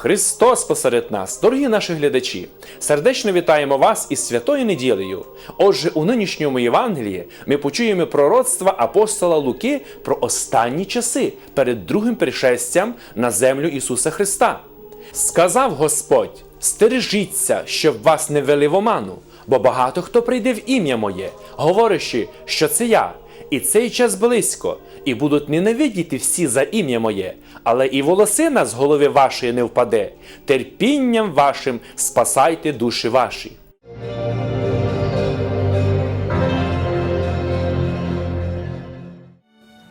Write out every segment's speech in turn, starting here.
Христос посеред нас, дорогі наші глядачі, сердечно вітаємо вас із святою неділею. Отже, у нинішньому Євангелії ми почуємо пророцтва апостола Луки про останні часи перед другим пришестям на землю Ісуса Христа. Сказав Господь: стережіться, щоб вас не вели в оману, бо багато хто прийде в ім'я моє, говорячи, що це я, і цей час близько, і будуть ненавидіти всі за ім'я моє, але і волосина з голови вашої не впаде. Терпінням вашим спасайте душі ваші.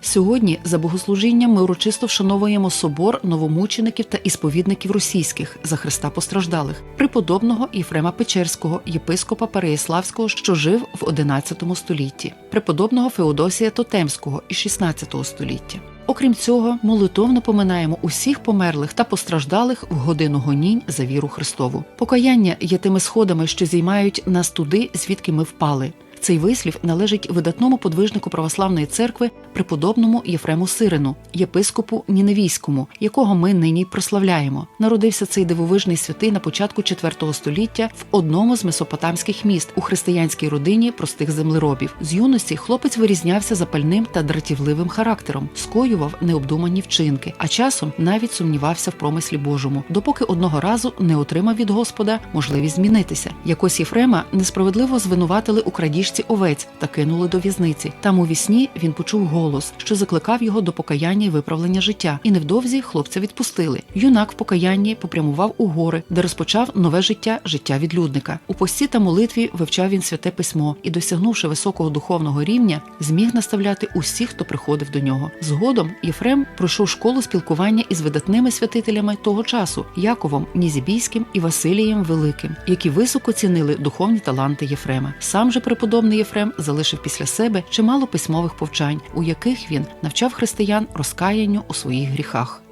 Сьогодні за богослужінням ми урочисто вшановуємо собор новомучеників та ісповідників російських за Христа постраждалих, преподобного Єфрема Печерського, єпископа Переяславського, що жив в XI столітті, преподобного Феодосія Тотемського із XVI століття. Окрім цього, молитовно поминаємо усіх померлих та постраждалих в годину гонінь за віру Христову. Покаяння є тими сходами, що зіймають нас туди, звідки ми впали. Цей вислів належить видатному подвижнику православної церкви преподобному Єфрему Сирину, єпископу Ніневійському, якого ми нині прославляємо. Народився цей дивовижний святий на початку IV століття в одному з месопотамських міст у християнській родині простих землеробів. З юності хлопець вирізнявся запальним та дратівливим характером, скоював необдумані вчинки, а часом навіть сумнівався в промислі Божому, допоки одного разу не отримав від Господа можливість змінитися. Якось Єфрема несправедливо звинуватили у крадіжці овець та кинули до в'язниці. Там у вісні він почув голос, що закликав його до покаяння і виправлення життя. І невдовзі хлопця відпустили. Юнак в покаянні попрямував у гори, де розпочав нове життя життя відлюдника. У пості та молитві вивчав він святе письмо і, досягнувши високого духовного рівня, зміг наставляти усіх, хто приходив до нього. Згодом Єфрем пройшов школу спілкування із видатними святителями того часу Яковом Нізібійським і Василієм Великим, які високо цінили духовні таланти Єфрема. Сам же преподобний Єфрем залишив після себе чимало письмових повчань, у яких він навчав християн розкаянню у своїх гріхах.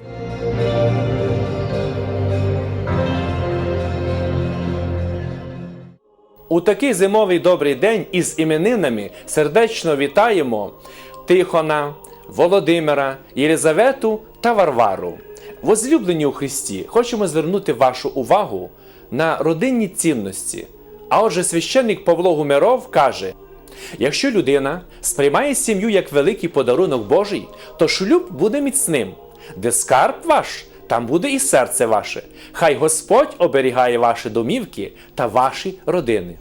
У такий зимовий добрий день із іменинами сердечно вітаємо Тихона, Володимира, Єлизавету та Варвару. Возлюблені у Христі, хочемо звернути вашу увагу на родинні цінності. А отже, священник Павло Гумеров каже: якщо людина сприймає сім'ю як великий подарунок Божий, то шлюб буде міцним, де скарб ваш, там буде і серце ваше. Хай Господь оберігає ваші домівки та ваші родини.